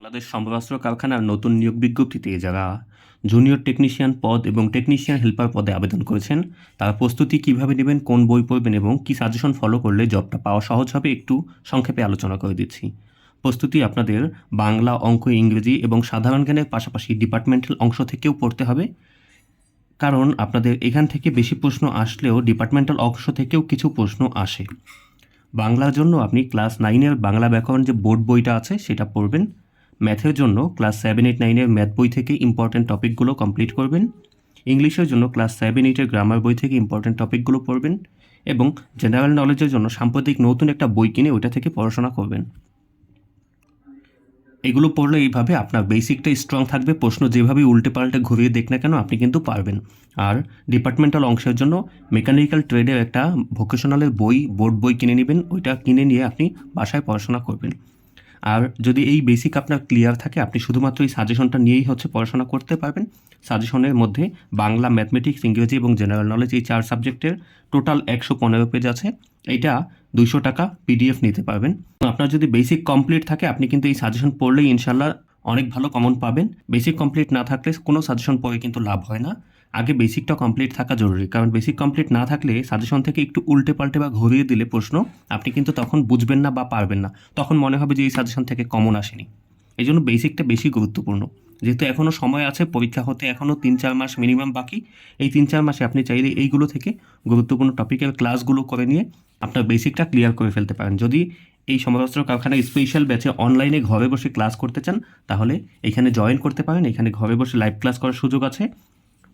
বাংলাদেশ সমরাস্ত্র কারখানার নতুন নিয়োগ বিজ্ঞপ্তিতে যারা জুনিয়র টেকনিশিয়ান পদ এবং টেকনিশিয়ান হেল্পার পদে আবেদন করেছেন, তার প্রস্তুতি কীভাবে নেবেন, কোন বই পড়বেন এবং কি সাজেশন ফলো করলে জবটা পাওয়া সহজ হবে একটু সংক্ষেপে আলোচনা করে দিচ্ছি। প্রস্তুতি আপনাদের বাংলা, অঙ্ক, ইংরেজি এবং সাধারণ জ্ঞানের পাশাপাশি ডিপার্টমেন্টাল অংশ থেকেও পড়তে হবে। কারণ আপনাদের এখান থেকে বেশি প্রশ্ন আসলেও ডিপার্টমেন্টাল অংশ থেকেও কিছু প্রশ্ন আসে। বাংলার জন্য আপনি ক্লাস নাইনের বাংলা ব্যাকরণ যে বোর্ড বইটা আছে, সেটা পড়বেন। ম্যাথের জন্য ক্লাস সেভেন এইট নাইনের ম্যাথ বই থেকে ইম্পর্ট্যান্ট টপিকগুলো কমপ্লিট করবেন। ইংলিশের জন্য ক্লাস সেভেন এইটের গ্রামার বই থেকে ইম্পর্ট্যান্ট টপিকগুলো পড়বেন এবং জেনারেল নলেজের জন্য সাম্প্রতিক নতুন একটা বই কিনে ওইটা থেকে পড়াশোনা করবেন। এগুলো পড়লে এইভাবে আপনার বেসিকটা স্ট্রং থাকবে, প্রশ্ন যেভাবে উল্টে পাল্টে ঘুরিয়ে দেখ না কেন আপনি কিন্তু পারবেন। আর ডিপার্টমেন্টাল অংশের জন্য মেকানিক্যাল ট্রেডের একটা ভোকেশনালের বই বোর্ড বই কিনে নেবেন, ওইটা কিনে নিয়ে আপনি বাসায় পড়াশোনা করবেন। আর যদি এই বেসিক আপনার ক্লিয়ার থাকে, আপনি শুধুমাত্র এই সাজেশনটা নিয়েই হচ্ছে পড়াশোনা করতে পারবেন। সাজেশনের মধ্যে বাংলা ম্যাথমেটিক্স ইংরেজি এবং জেনারেল নলেজ এই চার সাবজেক্টের টোটাল একশো পনেরো পেজ আছে। এইটা দুইশো টাকা পিডিএফ নিতে পারবেন। আপনার যদি বেসিক কমপ্লিট থাকে, আপনি কিন্তু এই সাজেশন পড়লেই ইনশাল্লাহ অনেক ভালো কমন পাবেন। বেসিক কমপ্লিট না থাকলে কোনো সাজেশন পড়ে কিন্তু লাভ হয় না। আগে বেসিকটা কমপ্লিট থাকা জরুরি। কারণ বেসিক কমপ্লিট না থাকলে সাজেশন থেকে একটু উল্টে পাল্টে বা ঘুরিয়ে দিলে প্রশ্ন, আপনি কিন্তু তখন বুঝবেন না বা পারবেন না। তখন মনে হবে যে এই সাজেশন থেকে কমন আসেনি। এই জন্য বেসিকটা বেশি গুরুত্বপূর্ণ। যেহেতু এখনও সময় আছে, পরীক্ষা হতে এখনও তিন চার মাস মিনিমাম বাকি, এই তিন চার মাসে আপনি চাইলে এইগুলো থেকে গুরুত্বপূর্ণ টপিকের ক্লাসগুলো করে নিয়ে আপনার বেসিকটা ক্লিয়ার করে ফেলতে পারেন। যদি এই সমরাস্ত্র কারখানায় স্পেশাল ব্যাচে অনলাইনে ঘরে বসে ক্লাস করতে চান, তাহলে এখানে জয়েন করতে পারেন। এখানে ঘরে বসে লাইভ ক্লাস করার সুযোগ আছে।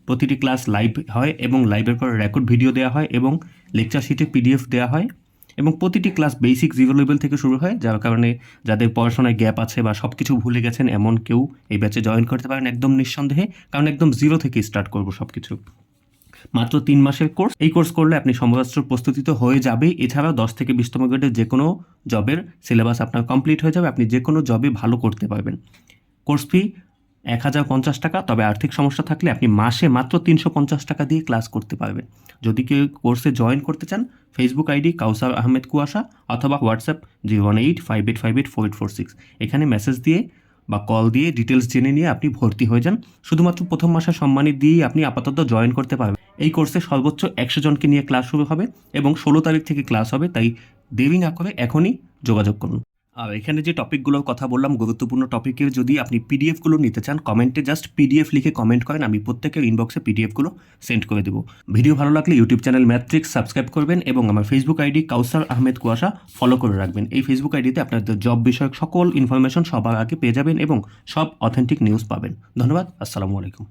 প্রতিটি ক্লাস লাইভ হয় এবং লাইভের পর রেকর্ড ভিডিও দেওয়া হয় এবং লেকচার শিটে পিডিএফ দেওয়া হয় এবং প্রতিটি ক্লাস বেসিক জিরো লেভেল থেকে শুরু হয়, যার কারণে যাদের পড়াশোনায় গ্যাপ আছে বা সব কিছু ভুলে গেছেন, এমন কেউ এই ব্যাচে জয়েন করতে পারেন একদম নিঃসন্দেহে, কারণ একদম জিরো থেকে স্টার্ট করব সব কিছু মাত্র তিন মাসের কোর্স। এই কোর্স করলে আপনি সমরাস্ত্র প্রস্তুতি তো হয়ে যাবে। এছাড়াও দশ থেকে বিশতম গ্রেডের যে কোনো জবের সিলেবাস আপনার কমপ্লিট হয়ে যাবে। আপনি যে কোনো জবে ভালো করতে পারবেন। কোর্স ফি এক হাজার পঞ্চাশ টাকা, তবে আর্থিক সমস্যা থাকলে আপনি মাসে মাত্র তিনশো পঞ্চাশ টাকা দিয়ে ক্লাস করতে পারবেন। যদি কেউ কোর্সে জয়েন করতে চান ফেসবুক আইডি কাউসার আহমেদ কুয়াশা অথবা WhatsApp zero one eight five eight five eight four eight four six এখানে মেসেজ দিয়ে বা কল দিয়ে ডিটেলস জেনে নিয়ে আপনি ভর্তি হয়ে যান। শুধুমাত্র প্রথম মাসে সম্মানী দিয়েই আপনি আপাতত জয়েন করতে পারবেন। এই কোর্সে সর্বোচ্চ একশো জনকে নিয়ে ক্লাস শুরু হবে এবং ষোলো তারিখ থেকে ক্লাস হবে, তাই দেরি না করে এখনই যোগাযোগ করুন। আর এখানে যে টপিকগুলোর কথা বললাম, গুরুত্বপূর্ণ টপিকের যদি আপনি পিডিএফগুলো নিতে চান কমেন্টে জাস্ট পিডিএফ লিখে কমেন্ট করেন, আমি প্রত্যেকের ইনবক্সে পিডিএফগুলো সেন্ড করে দেবো। ভিডিও ভালো লাগলে ইউটিউব চ্যানেল ম্যাট্রিক্স সাবস্ক্রাইব করবেন এবং আমার ফেসবুক আইডি কাউসার আহমেদ কুয়াশা ফলো করে রাখবেন। এই ফেসবুক আইডিতে আপনাদের জব বিষয়ক সকল ইনফরমেশন সবার আগে পেয়ে যাবেন এবং সব অথেন্টিক নিউজ পাবেন। ধন্যবাদ, আসসালামু আলাইকুম।